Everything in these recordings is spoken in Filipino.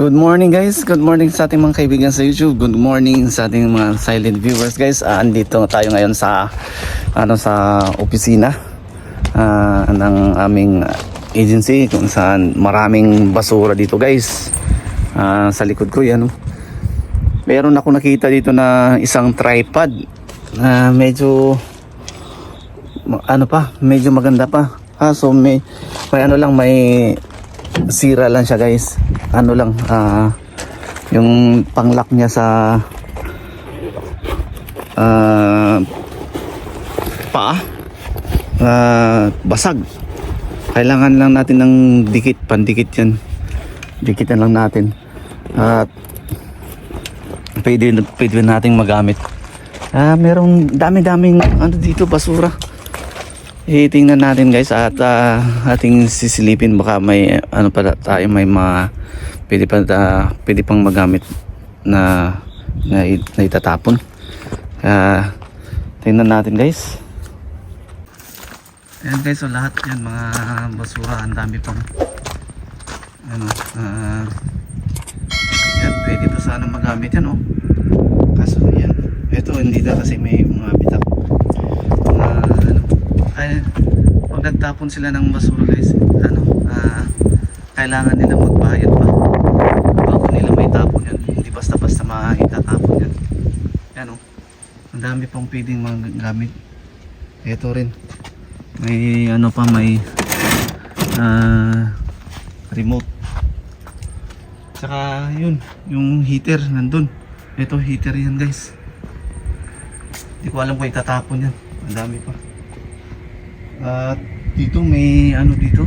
Good morning guys, good morning sa ating mga kaibigan sa YouTube. Good morning sa ating mga silent viewers guys. Ah, andito tayo ngayon sa ano sa opisina ah, ng aming agency kung saan maraming basura dito guys. Ah, sa likod ko yan. Meron ako nakita dito na isang tripod na medyo ma- ano pa, medyo maganda pa. Ah, so may may ano lang may sira lang siya guys. Ano lang ah yung panglock niya sa ah paa ah, basag. Kailangan lang natin ng dikit pandikit yan. Dikitan lang natin. At pwede, pwede nating magamit. Ah merong dami-daming ano dito basura eh, tingnan natin guys at ah, ating sisilipin baka may ano pala tayo may mga pwede pa ah, pwede pang magamit na na, na itatapon. Kaya tingnan natin guys. Ayan guys, so lahat yan mga basura, ang dami pang ano, ah, yan, pwede pa sana magamit yan oh. Kaso yan, ito hindi na kasi may mga ano, ay, pag nagtapon sila ng basura guys, ano, ah, kailangan nila magbayad pa. Bago nila may tapon yan, hindi basta-basta maitatapon yan. Yan oh, ang dami pang pwedeng magagamit. Ito rin, may ano pa, may ah, remote. Tsaka yun, yung heater nandun. Ito heater yan guys. Hindi ko alam kung itatapon yan. Ang dami pa. At dito may ano dito.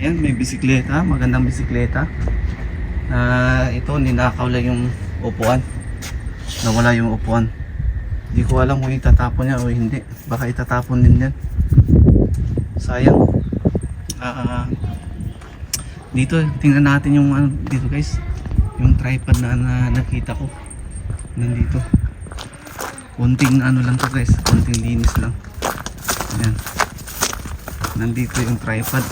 Yan, may bisikleta, magandang bisikleta. Na ito ninakaw lang yung upuan. Nawala yung upuan. Hindi ko alam kung itatapon niya o hindi. Baka itatapon din yan. Sayang. Ah, dito, tingnan natin yung ano dito guys. Yung tripod na, na nakita ko. Nandito. Konting ano lang to guys. Konting linis lang. Ayan nandito yung tripod.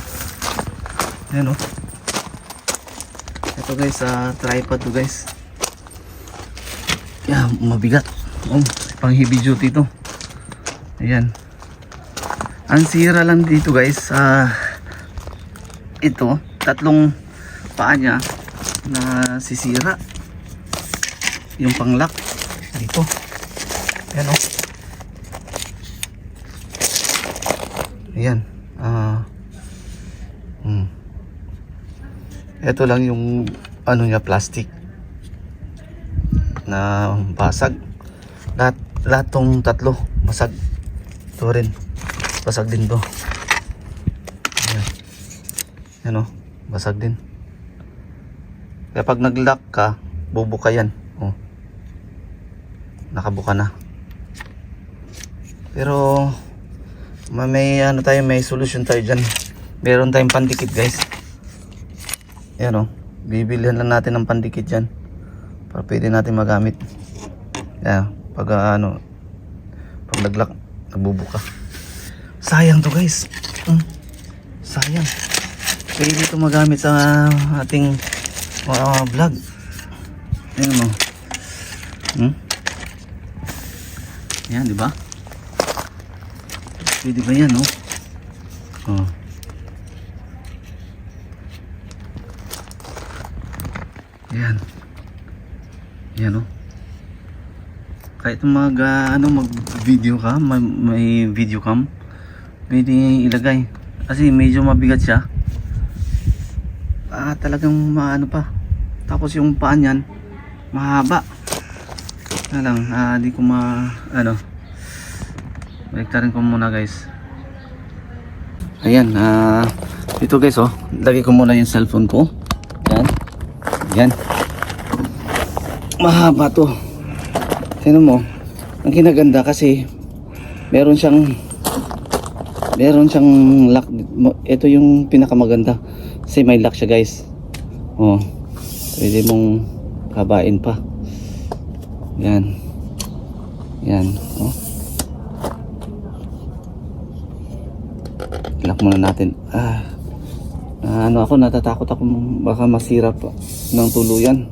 Yan o ito guys sa tripod to guys. Yan mabigat. Oh, pang heavy duty to. Ayan. Ang sira lang dito guys ah ito tatlong paa niya na sisira. Yung panglock dito. Yan o ayan Ah. hmm. Ito lang yung ano niya plastic na basag. Lahat lahat tong tatlo basag. Ito rin. Basag din to. Ayan. Yan oh, basag din. Kaya pag nag-lock ka, bubuka yan. Oh. Nakabuka na. Pero may ano tayo, may solution tayo dyan. Meron tayong pandikit guys. Yan o. Bibilihan lang natin ng pandikit dyan. Para pwede natin magamit. Yan. Pag ah, ano, pag naglock, nagbubuka. Sayang to guys. Mm. Sayang. Pwede ito magamit sa ating uh, vlog. Yan o. Hmm? Yan, di ba? Pwede ba yan, no? Oh. Yan. Yan, no? Kahit mag, ah, ano, mag-video ka, may, may video cam, pwede ilagay. Kasi medyo mabigat siya. Ah, talagang maano pa. Tapos yung paa niyan, mahaba. Na lang, ah, di ko ma, ano, Baliktarin ko muna guys. Ayan, ah, dito guys oh, lagay ko muna yung cellphone ko. Yan. Yan. Mahaba to. Tingnan mo, ang kinaganda kasi meron siyang meron siyang lock. Ito yung pinakamaganda. Kasi may lock siya guys. Oh, pwede mong kabain pa. Yan. Yan. Oh. Lock muna natin. Ah, ah, ano ako, natatakot ako baka masira pa. ng tuluyan.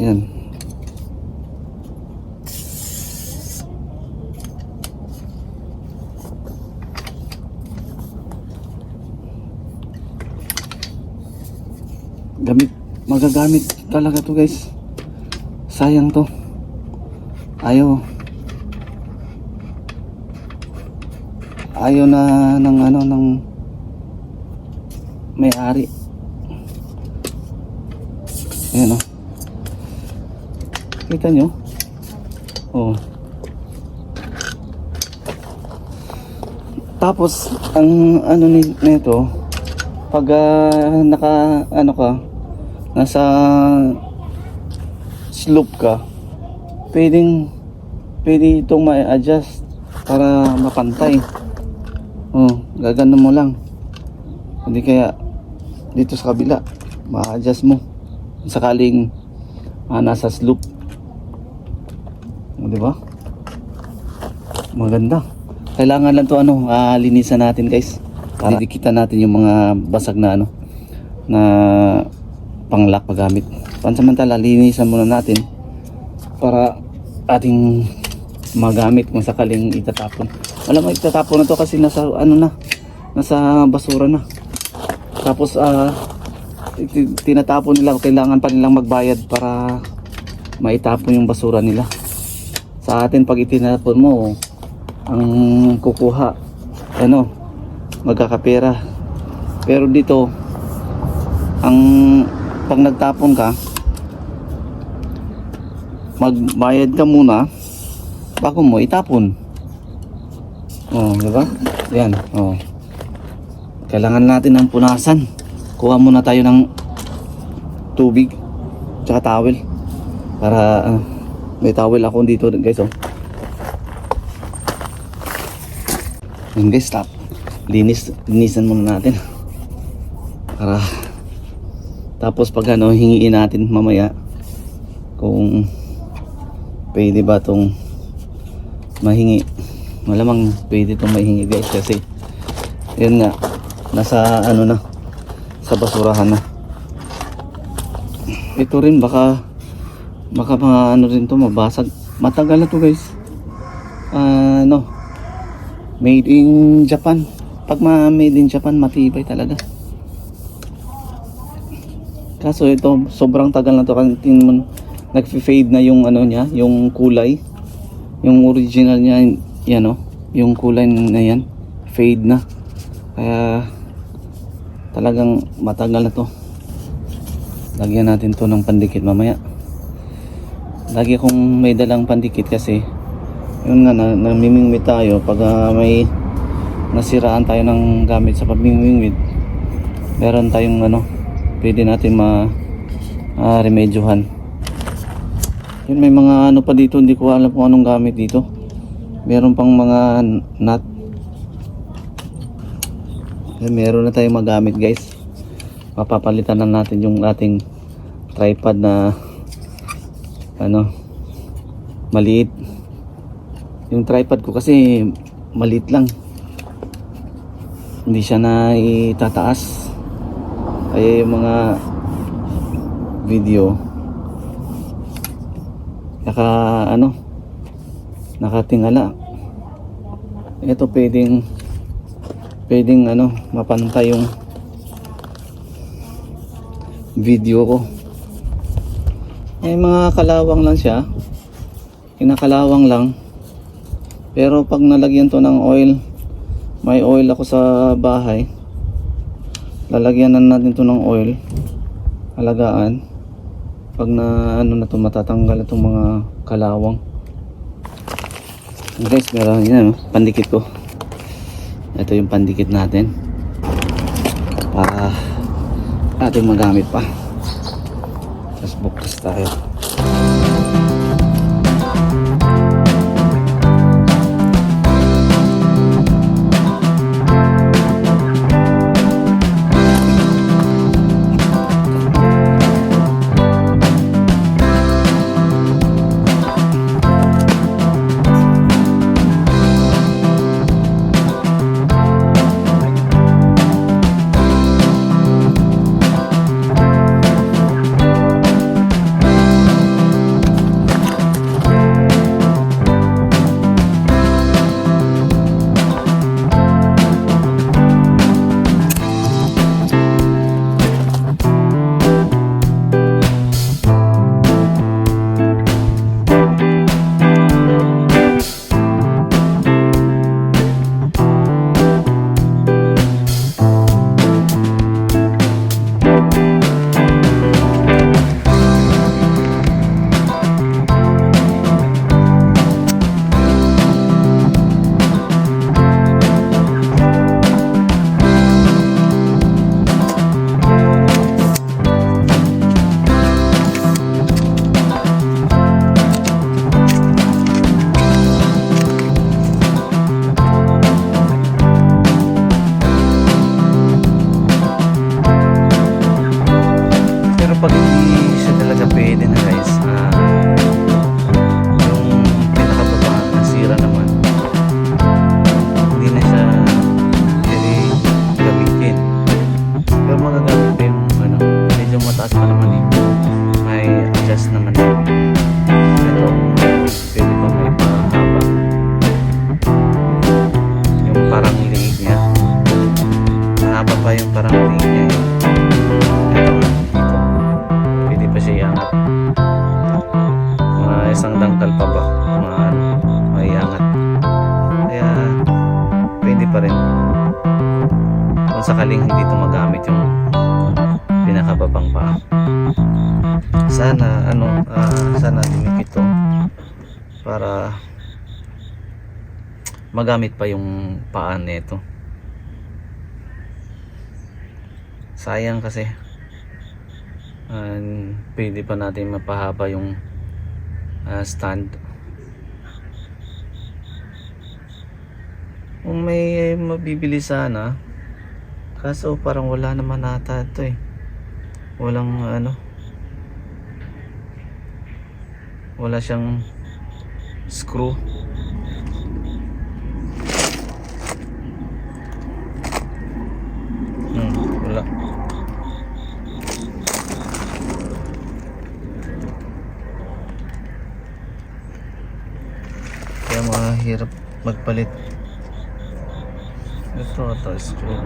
Ayan. Gamit, magagamit talaga to guys. Sayang to. Ayaw. Ayaw na ng ano ng may-ari. Ayan o. Kita nyo? Oh. Tapos, ang ano ni nito, pag ah, naka, ano ka, nasa slope ka, pwedeng, pwede itong ma-adjust para mapantay. Gagano mo lang. Hindi kaya dito sa kabila, ma-adjust mo. Sakaling ah, nasa slope. O, di ba? Maganda. Kailangan lang to ano, ah, linisan natin guys. Para dikitan natin yung mga basag na ano na panglock pagamit. Pansamantala, linisan muna natin para ating magamit kung sakaling itatapon. Wala mo itatapon na to kasi nasa ano na, nasa basura na. Tapos ti- tinatapon nila kailangan pa nilang magbayad para maitapon yung basura nila. Sa atin pag itinapon mo ang kukuha ano magkakapera. Pero dito ang pag nagtapon ka magbayad ka muna bago mo itapon. Oh, di ba? Yan, oh. Kailangan natin ng punasan. Kuha muna tayo ng tubig tsaka towel para ah, may towel ako dito guys oh. Yan guys, stop. Linis, linisan muna natin. Para tapos pag ano, hingiin natin mamaya kung pwede ba tong mahingi. Malamang pwede tong mahingi guys kasi yun nga, nasa ano na, sa basurahan na. Ito rin baka baka mga ano rin to mabasag. Matagal na to guys. Ano, made in Japan. Pag ma made in Japan, matibay talaga. Kaso ito, sobrang tagal na to kasi nagfi-fade na yung ano niya, yung kulay. Yung original niya, yan oh, yung kulay na yan, fade na. Kaya talagang matagal na to. Lagyan natin to ng pandikit mamaya. Lagi kong may dalang pandikit kasi yun nga, na, namimingwit tayo pag ah, may nasiraan tayo ng gamit sa pamimingwit meron tayong ano pwede natin ma ah, remedyohan yun may mga ano pa dito hindi ko alam kung anong gamit dito. Meron pang mga nut. Yan, meron na tayong magamit guys. Mapapalitan na natin yung ating tripod na ano maliit. Yung tripod ko kasi maliit lang. Hindi siya na itataas kaya yung mga video naka ano nakatingala ito pwedeng pwedeng ano mapantay yung video ko eh mga kalawang lang siya kinakalawang lang pero pag nalagyan to ng oil, may oil ako sa bahay. Lalagyan na natin to ng oil. Alagaan. Pag na ano na to matatanggal itong mga kalawang. Guys, meron yan, oh, pandikit ko. Ito yung pandikit natin. Para ating magamit pa. Tapos bukas tayo. Magamit pa yung paa nito. Sayang kasi ah, pwede pa natin mapahaba yung ah, stand. Kung may mabibili sana, kaso parang wala naman nata ito eh. Walang ano, wala siyang screw. Hmm, wala. Kaya mahirap magpalit. Ito, ito, screw.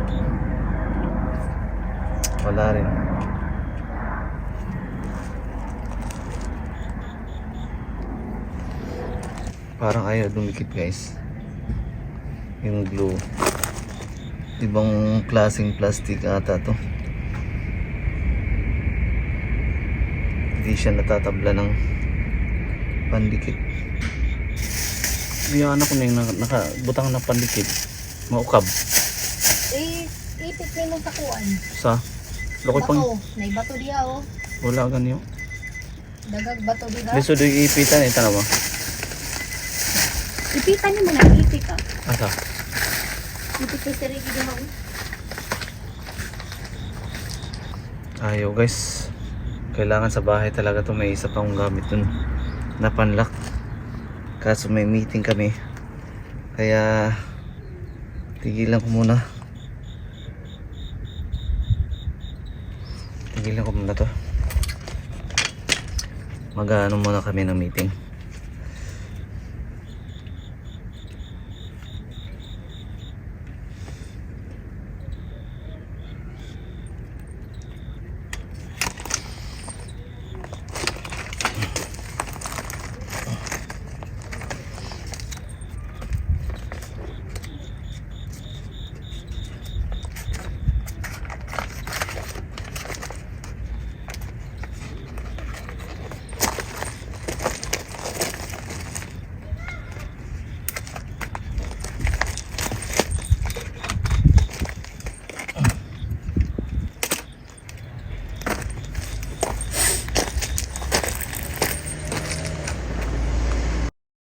Wala rin. Parang ayaw dumikit guys. Yung glue. Ibang klaseng plastic ata to. Hindi siya natatabla ng pandikit. Yung anak ko na yung naka- nakabutang ng pandikit. Maukab. Eh, ipit ni mo sa kuan. Sa? Lokoy pang... Bato, may bato diha oh. Wala ganyo. Dagag bato diha. Gusto doon ipitan eh. Tanawa. Ipitan mo na ipit ah. Asa? Ipit Ricky diha oh. Ayaw guys. Kailangan sa bahay talaga to may isa pang gamit dun na panlock. Kaso may meeting kami. Kaya tigilan ko muna. Tigilan ko muna to. Mag-ano muna kami ng meeting.